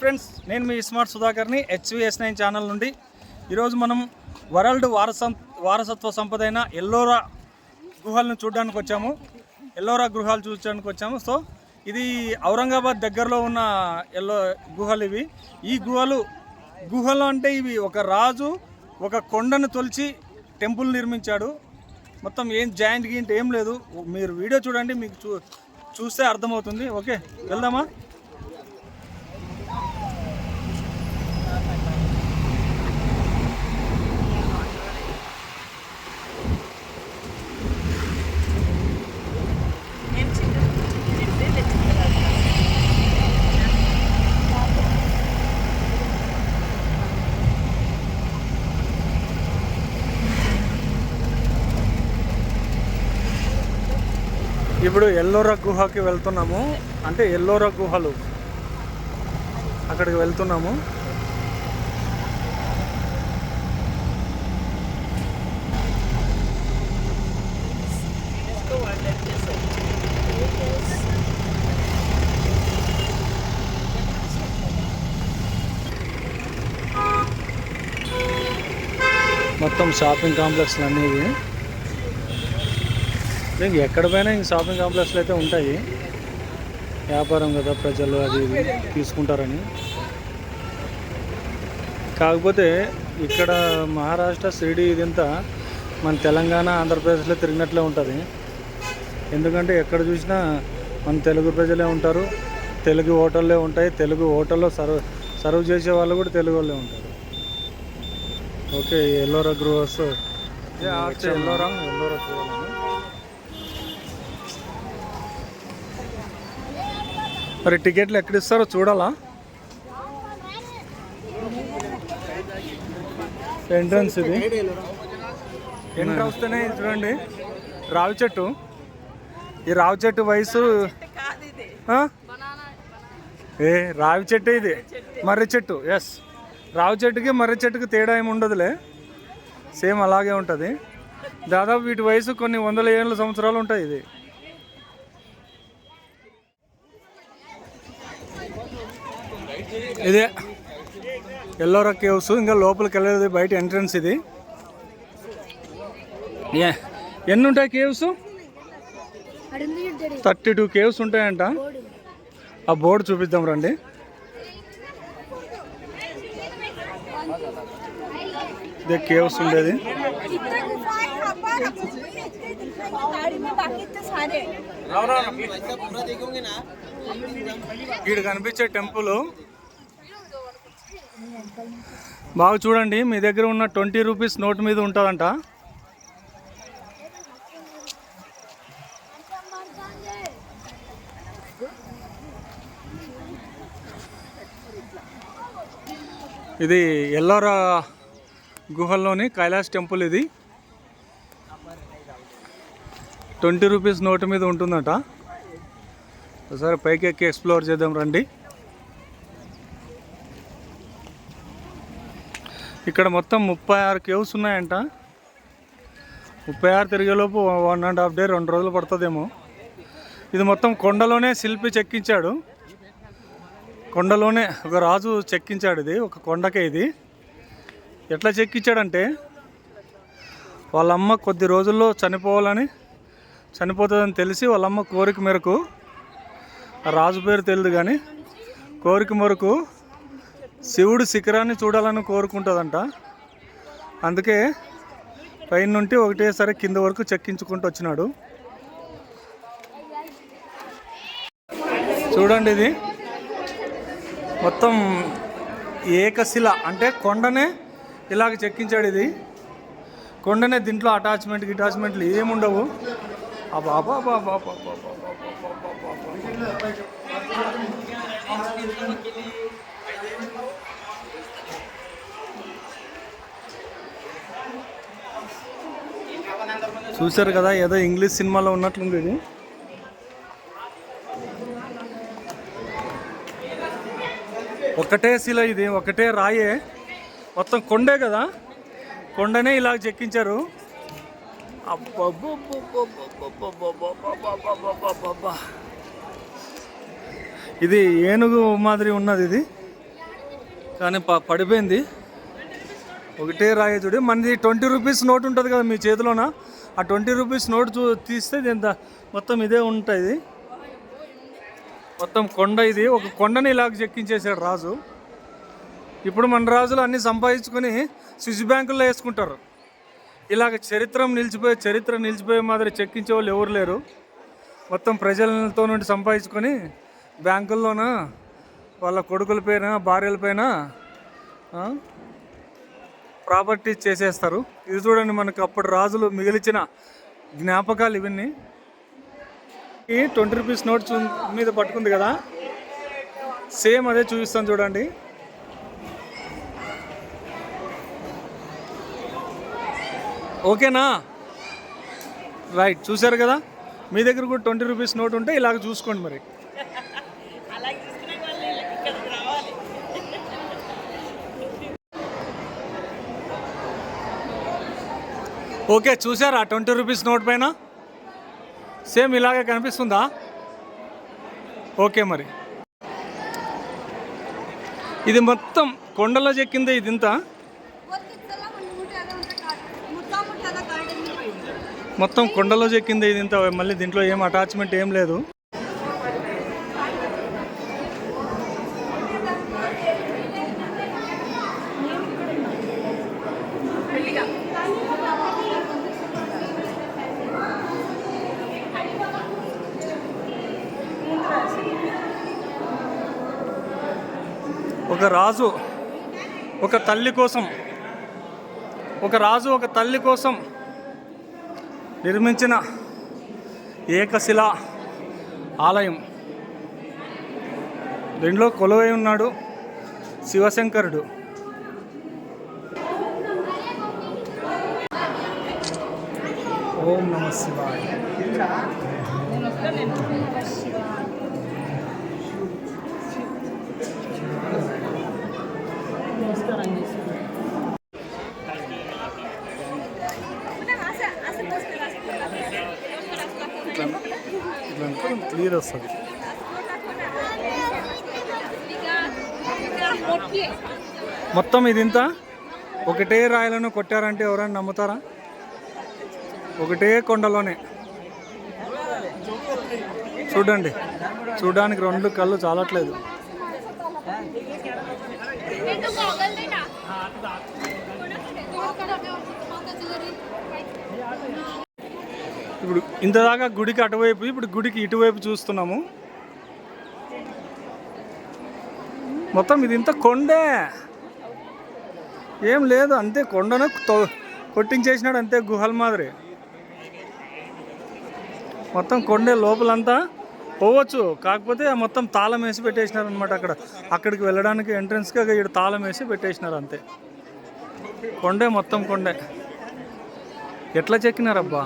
Friends నేను మీ smart సుధాకర్ని హెచ్విఎస్ నైన్ ఛానల్ నుండి. ఈరోజు మనం వరల్డ్ వారసం వారసత్వ సంపద అయిన ఎల్లోరా గుహలను చూడడానికి వచ్చాము. ఎల్లోరా గృహాలు చూడడానికి వచ్చాము. సో ఇది ఔరంగాబాద్ దగ్గరలో ఉన్న ఎల్లో గుహలు ఇవి. ఈ గుహలు గుహలు అంటే ఇవి. ఒక రాజు ఒక కొండను తొలిచి టెంపుల్ నిర్మించాడు. మొత్తం ఏం జాయింట్ గీంట్ ఏం లేదు. మీరు వీడియో చూడండి మీకు చూ చూస్తే అర్థమవుతుంది. ఓకే వెళ్దామా? ఇప్పుడు ఎల్లోరా గుహకి వెళ్తున్నాము. అంటే ఎల్లోరా గుహలు. అక్కడికి వెళ్తున్నాము. మొత్తం షాపింగ్ కాంప్లెక్స్లు అన్నీ ఇంక ఎక్కడ పోయినా ఇంక షాపింగ్ కాంప్లెక్స్లు అయితే ఉంటాయి. వ్యాపారం కదా ప్రజలు అది ఇది తీసుకుంటారని. కాకపోతే ఇక్కడ మహారాష్ట్ర షిరిడి ఇదంతా మన తెలంగాణ ఆంధ్రప్రదేశ్లో తిరిగినట్లే ఉంటుంది. ఎందుకంటే ఎక్కడ చూసినా మన తెలుగు ప్రజలే ఉంటారు. తెలుగు హోటల్లే ఉంటాయి. తెలుగు హోటల్లో సర్వ్ సర్వ్ చేసే వాళ్ళు కూడా తెలుగు వాళ్ళే ఉంటారు. Okay Ellora growers Ellora? Ellora చూడాలని మరి టికెట్లు ఎక్కడ ఇస్తారో చూడాలా? ఎంట్రన్స్ ఇది. ఎంటర్ వస్తేనే చూడండి. రావి చెట్టు. ఈ రావి చెట్టు వయసు ఏ రావి చెట్టు ఇది. మర్రి చెట్టు ఎస్ రావి చెట్టుకి మర్రి చెట్టుకి తేడా ఏమి ఉండదులే. సేమ్ అలాగే ఉంటుంది. దాదాపు వీటి వయసు కొన్ని వందల ఏళ్ళ సంవత్సరాలు ఉంటాయి ఇది. ఇదే ఎల్లోరా కేవ్స్. ఇంకా లోపలికి వెళ్ళేది బయట ఎంట్రన్స్ ఇది. ఎన్ని ఉంటాయి కేవ్స్? థర్టీ టూ కేవ్స్ ఉంటాయంట. ఆ బోర్డు చూపిద్దాం రండి. ఇదే కేవ్స్ ఉండేది. ఇక్కడ కనిపించే టెంపుల్ బాగా చూడండి మీ దగ్గర ఉన్న ట్వంటీ రూపీస్ నోట్ మీద ఉంటుందంట. ఇది ఎల్లోరా గుహల్లోని కైలాస్ టెంపుల్ ఇది. ట్వంటీ రూపీస్ నోటు మీద ఉంటుందట. ఒకసారి పైకి ఎక్కి ఎక్స్ప్లోర్ చేద్దాం రండి. ఇక్కడ మొత్తం ముప్పై ఆరు కేవ్స్ ఉన్నాయంట. ముప్పై ఆరు తిరిగేలోపు వన్ అండ్ హాఫ్ డే రెండు రోజులు పడుతుందేమో. ఇది మొత్తం కొండలోనే శిల్పి చెక్కించాడు. కొండలోనే ఒక రాజు చెక్కించాడు ఇది ఒక కొండకే ఇది. ఎట్లా చెక్కించాడంటే వాళ్ళ అమ్మ కొద్ది రోజుల్లో చనిపోవాలని చనిపోతుందని తెలిసి వాళ్ళమ్మ కోరిక మేరకు రాజు పేరు తెలియదు కానీ కోరిక మేరకు శివుడు శిఖరాన్ని చూడాలని కోరుకుంటుందంట అందుకే పైన నుండి ఒకటేసారి కింద వరకు చెక్కించుకుంటూ వచ్చినాడు చూడండి ఇది మొత్తం ఏకశిల అంటే కొండనే ఇలాగ చెక్కించాడు ఇది కొండనే దీంట్లో అటాచ్మెంట్ గిటాచ్మెంట్లు ఏముండవు అబ్బా చూశారు కదా ఏదో ఇంగ్లీష్ సినిమాలో ఉన్నట్లుంది ఇది. ఒకటే శిల ఇది ఒకటే రాయే. మొత్తం కొండే కదా కొండనే ఇలా చెక్కించారు. ఇది ఏనుగు మాదిరి ఉన్నది ఇది కానీ పడిపోయింది. ఒకటే రాయే చూడు. మనది ట్వంటీ రూపీస్ నోట్ ఉంటుంది కదా మీ చేతిలోనా? ఆ ట్వంటీ రూపీస్ నోట్ చూ తీస్తే దీంత మొత్తం ఇదే ఉంటుంది మొత్తం కొండ ఇది. ఒక కొండని ఇలాగ చెక్కించేసాడు రాజు. ఇప్పుడు మన రాజులు అన్నీ సంపాదించుకొని స్విస్ బ్యాంకుల్లో వేసుకుంటారు. ఇలాగ చరిత్ర నిలిచిపోయే చరిత్ర నిలిచిపోయే మాదిరి చెక్కించే వాళ్ళు ఎవరు లేరు. మొత్తం ప్రజలతో నుండి సంపాదించుకొని బ్యాంకుల్లోన వాళ్ళ కొడుకుల పైన భార్యల పైన ప్రాపర్టీ చేసేస్తారు. ఇది చూడండి మనకు అప్పుడు రాజులు మిగిలిచిన జ్ఞాపకాలు ఇవన్నీ. ఈ ట్వంటీ రూపీస్ నోట్ మీద పట్టుకుంది కదా. సేమ్ అదే చూపిస్తాను చూడండి. ఓకేనా? రైట్ చూశారు కదా? మీ దగ్గర కూడా ట్వంటీ రూపీస్ నోట్ ఉంటే ఇలాగ చూసుకోండి మరి. ఓకే చూసారా ట్వంటీ రూపీస్ నోట్ పైన? సేమ్ ఇలాగే కనిపిస్తుందా? ఓకే మరి. ఇది మొత్తం కొండలో చెక్కిందే ఇంత మొత్తం కొండలో చెక్కింది ఇంత మళ్ళీ దీంట్లో ఏం అటాచ్మెంట్ ఏం లేదు. ఒక రాజు ఒక తల్లి కోసం ఒక రాజు ఒక తల్లి కోసం నిర్మించిన ఏకశిల ఆలయం. దీనిలో కొలువై ఉన్నాడు శివశంకరుడు. ఓం నమ శివాయ. ఇట్లా క్లియర్ వస్తుంది. మొత్తం ఇదింత? ఒకటే రాయలను కొట్టారంటే ఎవరైనా నమ్ముతారా? ఒకటే కొండలోనే. చూడండి. చూడడానికి రెండు కళ్ళు చాలట్లేదు. ఇప్పుడు ఇంతదాకా గుడికి అటువైపు ఇప్పుడు గుడికి ఇటువైపు చూస్తున్నాము. మొత్తం ఇది ఇంత కొండే. ఏం లేదు అంతే కొండను కొట్టించేసినాడు అంతే గుహల మాదిరి. మొత్తం కొండే లోపలంతా పోవచ్చు కాకపోతే మొత్తం తాళం వేసి పెట్టేసినారు అనమాట అక్కడ. అక్కడికి వెళ్ళడానికి ఎంట్రన్స్గా ఇక్కడ తాళం వేసి పెట్టేసినారు అంతే. కొండే మొత్తం కొండే. ఎట్లా చెక్కినారబ్బా?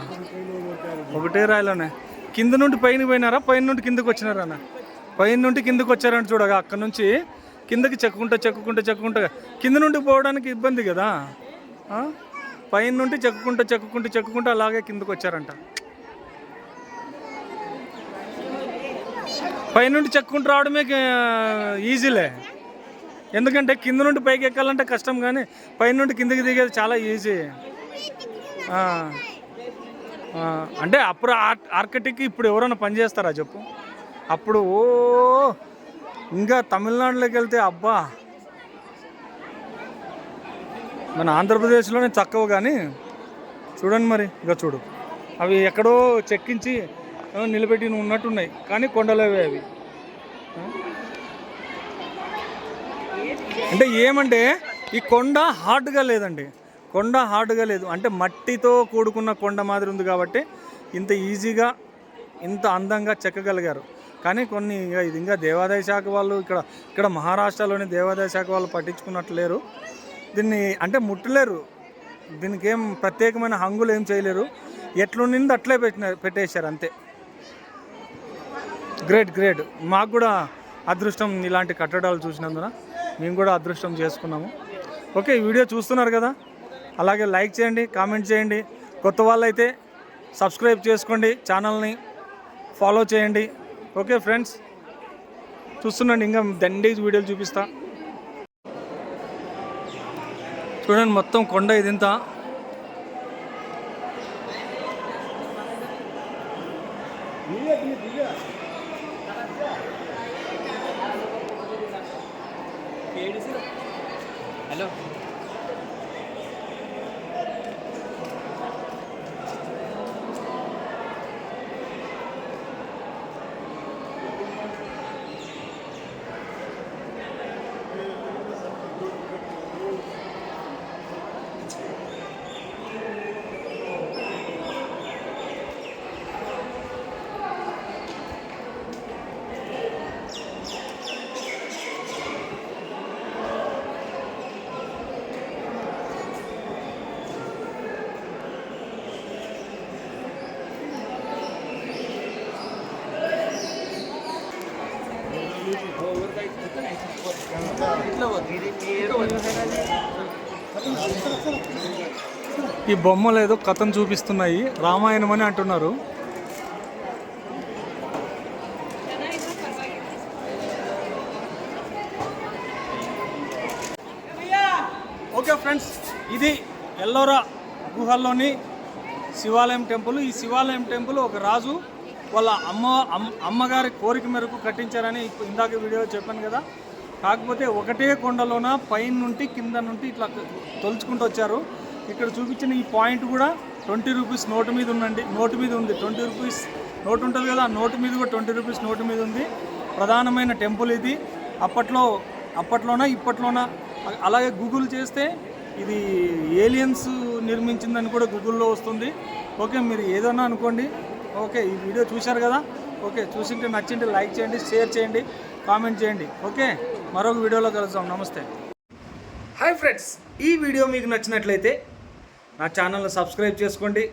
ఒకటే రాయిలోనే. కింద నుండి పైన పోయినారా? పైన నుండి కిందకి వచ్చినారా అన్న? పైన నుండి కిందకు వచ్చారని చూడగా అక్కడ నుంచి కిందకి చెక్కుకుంటా చెక్కుకుంటా చెక్కుకుంటా. కింద నుండి పోవడానికి ఇబ్బంది కదా? పైన నుండి చెక్కుకుంటా చెక్కుంటూ చెక్కుంటూ అలాగే కిందకి వచ్చారంట. పైనుండి చెక్కుంటూ రావడమే ఈజీలే. ఎందుకంటే కింద నుండి పైకి ఎక్కాలంటే కష్టం కానీ పైనుండి కిందకి దిగేది చాలా ఈజీ. అంటే అప్పుడు ఆర్కిటెక్ట్ ఇప్పుడు ఎవరైనా పని చేస్తారా చెప్పు? అప్పుడు ఓ ఇంకా తమిళనాడులోకి వెళ్తే అబ్బా. మన ఆంధ్రప్రదేశ్లోనే చక్కవు కానీ చూడండి మరి ఇంకా చూడు. అవి ఎక్కడో చెక్కించి నిలబెట్టి ఉన్నట్టున్నాయి కానీ కొండలేవే అవి. అంటే ఏమంటే ఈ కొండ హార్డ్గా లేదండి. కొండ హార్డ్గా లేదు. అంటే మట్టితో కూడుకున్న కొండ మాదిరి ఉంది కాబట్టి ఇంత ఈజీగా ఇంత అందంగా చెక్కగలిగారు. కానీ కొన్ని ఇక ఇది ఇంకా దేవాదాయ శాఖ వాళ్ళు ఇక్కడ ఇక్కడ మహారాష్ట్రలోని దేవాదాయ శాఖ వాళ్ళు పట్టించుకున్నట్లు లేరు. దీన్ని అంటే ముట్టలేరు. దీనికి ఏం ప్రత్యేకమైన హంగులు ఏం చేయలేరు. ఎట్లుండింది అట్లే పెట్టిన పెట్టేశారు అంతే. Great great. మాకు కూడా అదృష్టం ఇలాంటి కట్టడాలు చూసినందున మేము కూడా అదృష్టం చేసుకున్నాము. ఓకే ఈ వీడియో చూస్తున్నారు కదా? అలాగే లైక్ చేయండి కామెంట్ చేయండి. కొత్త వాళ్ళైతే సబ్స్క్రైబ్ చేసుకోండి ఛానల్ని ఫాలో చేయండి. ఓకే ఫ్రెండ్స్ చూస్తున్నాండి ఇంకా దండేజ్ వీడియోలు చూపిస్తా. చూడండి మొత్తం కొండ ఇదింతా. హలో. ఈ బొమ్మలు ఏదో కథను చూపిస్తున్నాయి. రామాయణం అని అంటున్నారు. ఓకే ఫ్రెండ్స్ ఇది ఎల్లోరా గుహల్లోని శివాలయం టెంపుల్. ఈ శివాలయం టెంపుల్ ఒక రాజు వాళ్ళ అమ్మ అమ్మగారి కోరిక మేరకు కట్టించారని ఇందాక వీడియో చెప్పాను కదా. కాకపోతే ఒకటే కొండలోన పైన నుండి కింద నుండి ఇట్లా తొలుచుకుంటూ వచ్చారు. ఇక్కడ చూపించిన ఈ పాయింట్ కూడా ట్వంటీ రూపీస్ నోటు మీద ఉందండి. నోటు మీద ఉంది. ట్వంటీ రూపీస్ నోటు ఉంటుంది కదా ఆ నోటు మీద కూడా ట్వంటీ రూపీస్ నోటు మీద ఉంది. ప్రధానమైన టెంపుల్ ఇది. అప్పట్లో అప్పట్లోనా ఇప్పట్లోనా? అలాగే గూగుల్ చేస్తే ఇది ఏలియన్స్ నిర్మించిందని కూడా గూగుల్లో వస్తుంది. ఓకే మీరు ఏదన్నా అనుకోండి. ఓకే ఈ వీడియో చూశారు కదా? ఓకే చూసింటే నచ్చింటే లైక్ చేయండి షేర్ చేయండి కామెంట్ చేయండి. ఓకే మరొక వీడియోలో కలుద్దాం. నమస్తే. హాయ్ ఫ్రెండ్స్ ఈ వీడియో మీకు నచ్చినట్లయితే నా ఛానల్ని సబ్స్క్రైబ్ చేసుకోండి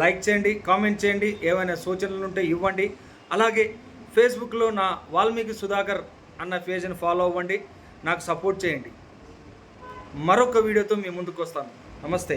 లైక్ చేయండి కామెంట్ చేయండి ఏమైనా సూచనలు ఉంటే ఇవ్వండి. అలాగే ఫేస్బుక్లో నా వాల్మీకి సుధాకర్ అన్న పేజ్ని ఫాలో అవ్వండి నాకు సపోర్ట్ చేయండి. మరొక వీడియోతో మీ ముందుకు వస్తాను. నమస్తే.